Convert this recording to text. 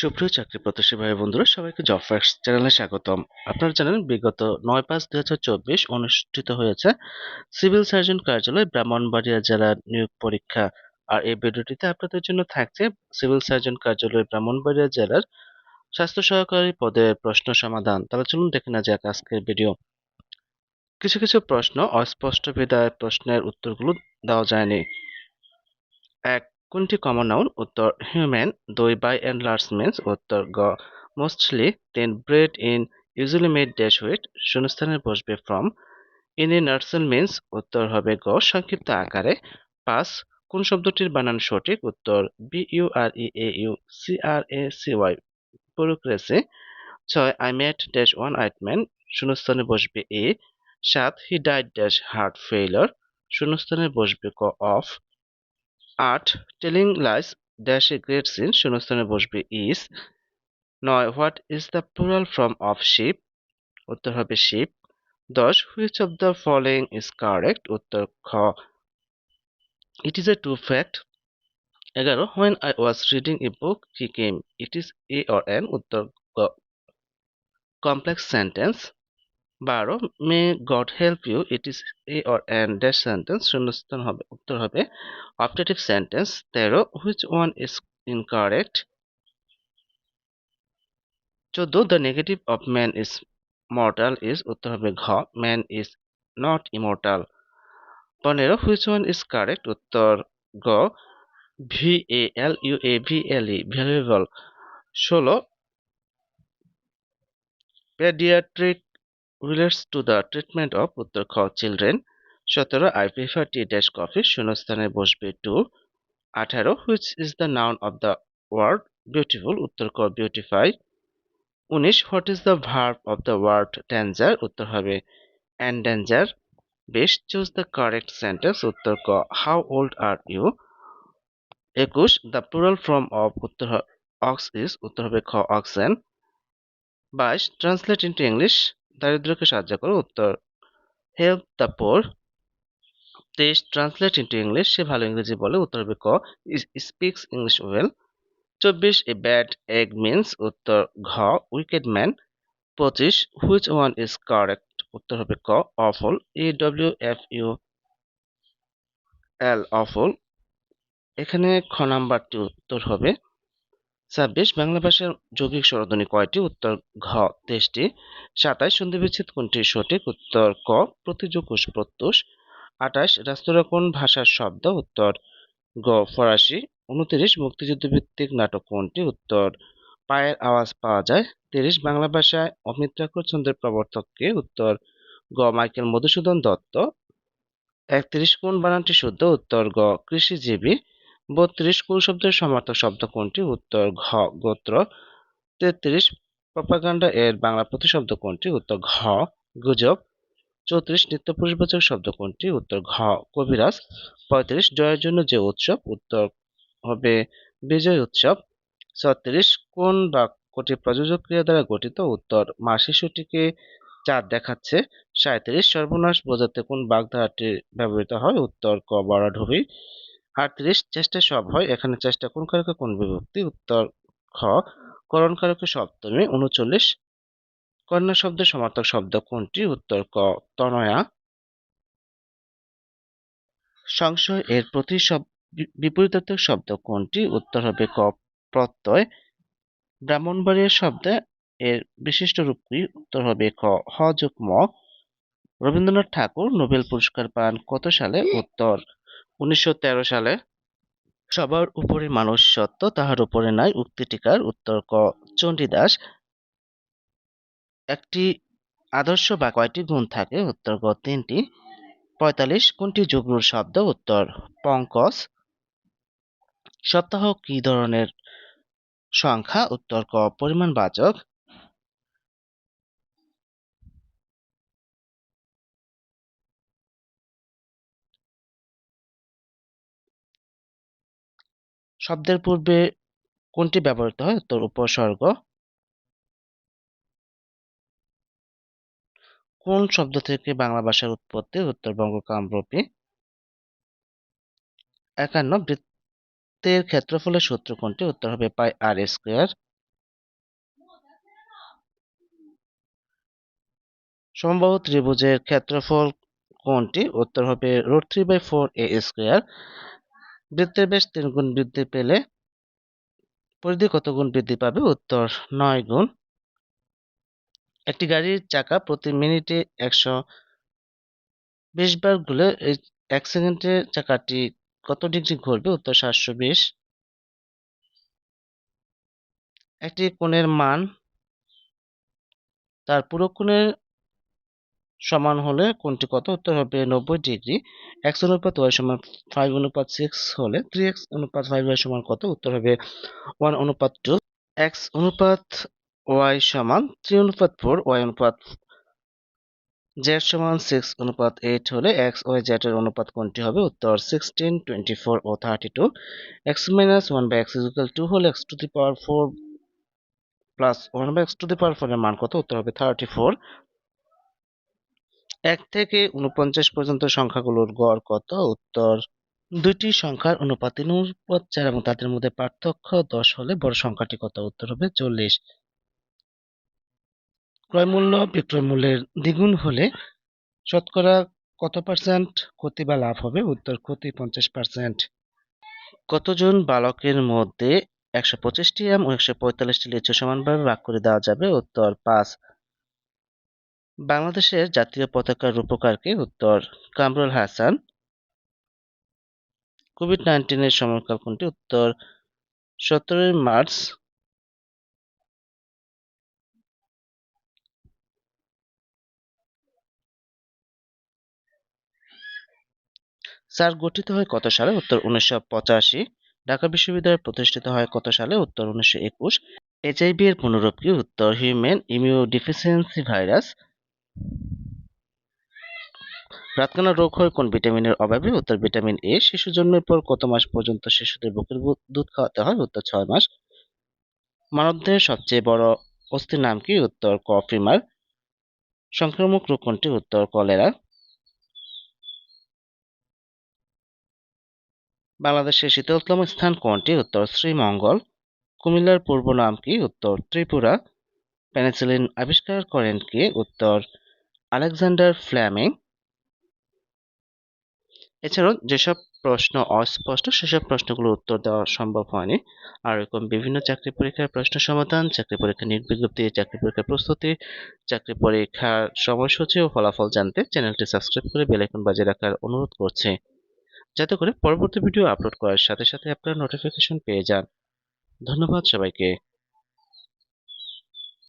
সুপ্রিয় চাকরি প্রত্যাশী ভাই বন্ধুরা, সবাইকে জব ফ্যাক্স চ্যানেলে স্বাগতম। আপনারা জানেন, বিগত নয় পাঁচ দুই হাজার চব্বিশ অনুষ্ঠিত হয়েছে সিভিল সার্জন কার্যালয়, ব্রাহ্মণবাড়িয়া জেলার নিয়োগ পরীক্ষা। আর এই ভিডিওটিতে আপনাদের জন্য থাকছে সিভিল সার্জন কার্যালয়, ব্রাহ্মণবাড়িয়া জেলার স্বাস্থ্য সহকারী পদের প্রশ্ন সমাধান। তাহলে চলুন দেখে না যাক আজকের ভিডিও। কিছু কিছু প্রশ্ন, অস্পষ্ট বিদায় প্রশ্নের উত্তরগুলো দেওয়া যায়নি। এক কোনটি কমন নাউন উত্তর হিউম্যান দুই বাই অ্যান্ড লার্জ মিন্স উত্তর গ। মোস্টলি তিন bread is usually made dash wheat শূন্যস্থানে বসবে from in a nutshell means উত্তর হবে গ। সংক্ষিপ্ত আকারে পাঁচ কোন শব্দটির বানান সঠিক? উত্তর B U R E A U C R A C Y পুরুক্রেসে। ছয় I met dash one eyed man শূন্যস্থানে বসবে এ সাত he died dash heart failure শূন্যস্থানে বসবে ক অফ আট telling lies dash a great sin শূন্যস্থানে বসবে ইস নয় what is the plural from of ship উত্তর হবে শিপ দশ which of the following is correct উত্তর খ। It is a true fact এগারো when I was reading a book he came it is a or an উত্তর complex sentence বারো may God help you it is a or an dash sentence শূন্যস্থান হবে, উত্তর হবে optative sentence তেরো which one is incorrect চোদ্দ the negative of man is mortal is উত্তর হবে ঘ ম্যান ইজ নট ইমর্টাল পনেরো হুইচ ওয়ান ইজ কারেক্ট উত্তর গ V A L U A V L E valuable ষোলো paediatric relates to the treatment of খ children সতেরো I prefer tea dash coffee শূন্যস্থানে বসবে টু আঠারো which is the noun of the word beautiful উত্তর ক বিউটিফাই উনিশ what is the verb of the word danger উত্তর হবে অ্যান্ডেঞ্জার বিশ চুজ দ্য কারেক্ট সেন্টেন্স উত্তর ক হাউ ওল্ড আর ইউ একুশ দ্য প্লুরাল ফর্ম অফ উত্তর অক্স ইজ উত্তর হবে খ অক্সেন বাইশ ট্রান্সলেট ইন্টু ইংলিশ দারিদ্রকে সাহায্য করো উত্তর। হেল্প দ্য পোর তেইশ ট্রান্সলেট ইন্টু ইংলিশ সে ভালো ইংরেজি বলে উত্তর হবে ক স্পিক্স ইংলিশ ওয়েল চব্বিশ এ ব্যাড এগ মিন্স উত্তর ঘ উইকেড ম্যান পঁচিশ হুইচ ওয়ান ইজ কারেক্ট উত্তর হবে ক awful E W F U L awful এখানে খ নাম্বারটি উত্তর হবে। ছাব্বিশ, বাংলা ভাষার যৌগিক স্বরধ্বনি কয়টি? উত্তর ঘ, তেইশটি। সাতাশ সন্ধি বিচ্ছেদ কোনটি? সঠিক। উত্তর ক, প্রতিযোগ প্রত্যুষ। আঠাশ রাষ্ট্র কোন ভাষার শব্দ। উত্তর গ, ফরাসি। উনত্রিশ মুক্তিযুদ্ধ ভিত্তিক নাটক কোনটি? উত্তর পায়ের আওয়াজ পাওয়া যায়। তিরিশ, বাংলা ভাষায় অমিত্রাক্ষর ছন্দের প্রবর্তক কে? উত্তর গ, মাইকেল মধুসূদন দত্ত। একত্রিশ, কোন বানানটি শুদ্ধ? উত্তর গ, কৃষিজীবী। বত্রিশ কোন শব্দের সমার্থক শব্দ কোনটি? উত্তর ঘ, গোত্র। তেত্রিশ, প্রপাগান্ডা এর বাংলা প্রতিশব্দ কোনটি? উত্তর ঘ, গুজব। চৌত্রিশ নিত্য পুরুষবাচক শব্দ কোনটি? উত্তর ঘ, কবিরাজ। পঁয়ত্রিশ, জয়ের জন্য যে উৎসব? উত্তর হবে বিজয় উৎসব। ছত্রিশ, কোন বাক্যটি প্রযোজক ক্রিয়া দ্বারা গঠিত? উত্তর, মা শিশুটিকে চাঁদ দেখাচ্ছে। সাঁত্রিশ সর্বনাশ বোঝাতে কোন বাগধারাটি ব্যবহৃত হয়? উত্তর, ক, বরাঢবি। আটত্রিশ চেষ্টা সব হয়। এখানে চেষ্টা কোন কারকে? কোন বিভক্তি? উত্তর খ। করণ কারকে সপ্তমী, উনচল্লিশ। কন্যা শব্দের সমার্থক শব্দ কোনটি? উত্তর ক, তনয়া। সংশয় এর প্রতি বিপরীতার্থক শব্দ কোনটি? উত্তর হবে ক, প্রত্যয়। ব্রাহ্মণবাড়িয়া শব্দে এর বিশিষ্ট রূপ কি? উত্তর হবে খ হ যোগ রবীন্দ্রনাথ ঠাকুর নোবেল পুরস্কার পান কত সালে? উত্তর উনিশশো তেরো সালে সবার উপরে মানুষ সত্য তাহার উপরে নাই উক্তিটিকার উত্তর ক। চণ্ডীদাস একটি আদর্শ বা কয়টি গুণ থাকে? উত্তর গ তিনটি। পঁয়তাল্লিশ, কোনটি যুগ্মর শব্দ? উত্তর পঙ্কজ। সপ্তাহ কি ধরনের সংখ্যা? উত্তর ক, পরিমাণবাচক। শব্দের পূর্বে কোনটি ব্যবহৃত হয়? উত্তর, উপসর্গ। কোন শব্দ থেকে বাংলা ভাষার উৎপত্তি? উত্তরবঙ্গ কামরূপী একান্ন, বৃত্তের ক্ষেত্রফলের সূত্র কোনটি? উত্তর হবে পাই আর স্কোয়ার। সম্ভব ত্রিভুজের ক্ষেত্রফল কোনটি? উত্তর হবে root three by four a square. বৃত্তের বেশ তিন গুণ বৃদ্ধি পেলে পরিধি কত গুণ বৃদ্ধি পাবে? উত্তর, নয় গুণ। একটি গাড়ির চাকা প্রতি মিনিটে একশো বিশ বার এই এক সেকেন্ডে চাকাটি কত ডিগ্রি ঘুরবে? উত্তর, সাতশো বিশ। একটি কোণের মান তার পুরো কোণের সমান হলে কোনটি কত? উত্তর হবে নব্বই ডিগ্রি। এক্স অনুপাত ওয়াই সমান ফাইভ অনুপাত সিক্স হলে থ্রি এক্স অনুপাত ফাইভ ওয়াই সমান কত? উত্তর হবে ওয়ান অনুপাত টু এক্স অনুপাত ওয়াই সমান থ্রি অনুপাত ফোর ওয়াই অনুপাত জেড সমান সিক্স অনুপাত এইট হলে এক্স ওয়াই জেড এর অনুপাত কোনটি হবে? উত্তর sixteen twenty four O thirty two X minus one by X two হলে X to the power four plus one by X to the power four এর মান কত? উত্তর হবে থার্টি ফোর এক থেকে উনপঞ্চাশ পর্যন্ত সংখ্যাগুলোর গড় কত? উত্তর, দুইটি সংখ্যার অনুপাত অনুপাত চার এবং তাদের মধ্যে পার্থক্য দশ হলে বড় সংখ্যাটি কত? উত্তর হবে চল্লিশ। ক্রয় মূল্য, বিক্রয় মূল্যের দ্বিগুণ হলে শতকরা কত পার্সেন্ট ক্ষতি বা লাভ হবে? উত্তর, ক্ষতি পঞ্চাশ পার্সেন্ট কতজন বালকের মধ্যে একশো পঁচিশটি ও একশো পঁয়তাল্লিশটি লিচু সমানভাবে ভাগ করে দেওয়া যাবে? উত্তর, পাঁচ। বাংলাদেশের জাতীয় পতাকার রূপকারকে উত্তর কামরুল হাসান। কোভিড নাইন্টিনের সময়কাল কোনটি উত্তর সতেরোই মার্চ। স্যার, গঠিত হয় কত সালে? উত্তর উনিশশো পঁচাশি। ঢাকা বিশ্ববিদ্যালয় প্রতিষ্ঠিত হয় কত সালে? উত্তর উনিশশো একুশ। এইচআইভি এর পুনরূপ কি উত্তর হিউম্যান ইমিউডিফিসিয়েন্সি ভাইরাস। রাতকানা রোগ হয় কোন ভিটামিনের অভাবে? উত্তর, ভিটামিন এ শিশু জন্মের পর কত মাস পর্যন্ত শিশুদের বুকের দুধ খাওয়াতে হয়? উত্তর, ছয় মাস। মানবদেহের সবচেয়ে বড় অস্থির নাম কি? উত্তর কফিমার সংক্রামক রোগ কোনটি? উত্তর, কলেরা। বাংলাদেশের শীতলতম স্থান কোনটি? উত্তর, শ্রীমঙ্গল। কুমিল্লার পূর্ব নাম কি? উত্তর, ত্রিপুরা। পেনিসিলিন আবিষ্কার করেন কে? উত্তর আলেকজান্ডার ফ্ল্যামিং। এছাড়াও যেসব প্রশ্ন অস্পষ্ট, সেসব প্রশ্নগুলোর উত্তর দেওয়া সম্ভব হয়নি। আর এরকম বিভিন্ন চাকরি পরীক্ষার প্রশ্ন সমাধান, চাকরি পরীক্ষা নিয়োগ বিজ্ঞপ্তি চাকরি পরীক্ষার প্রস্তুতি, চাকরি পরীক্ষার সময়সূচি ও ফলাফল জানতে চ্যানেলটি সাবস্ক্রাইব করে বেল আইকন বাজিয়ে রাখার অনুরোধ করছি। যাতে করে পরবর্তী ভিডিও আপলোড করার সাথে সাথে আপনারা নোটিফিকেশন পেয়ে যান। ধন্যবাদ সবাইকে।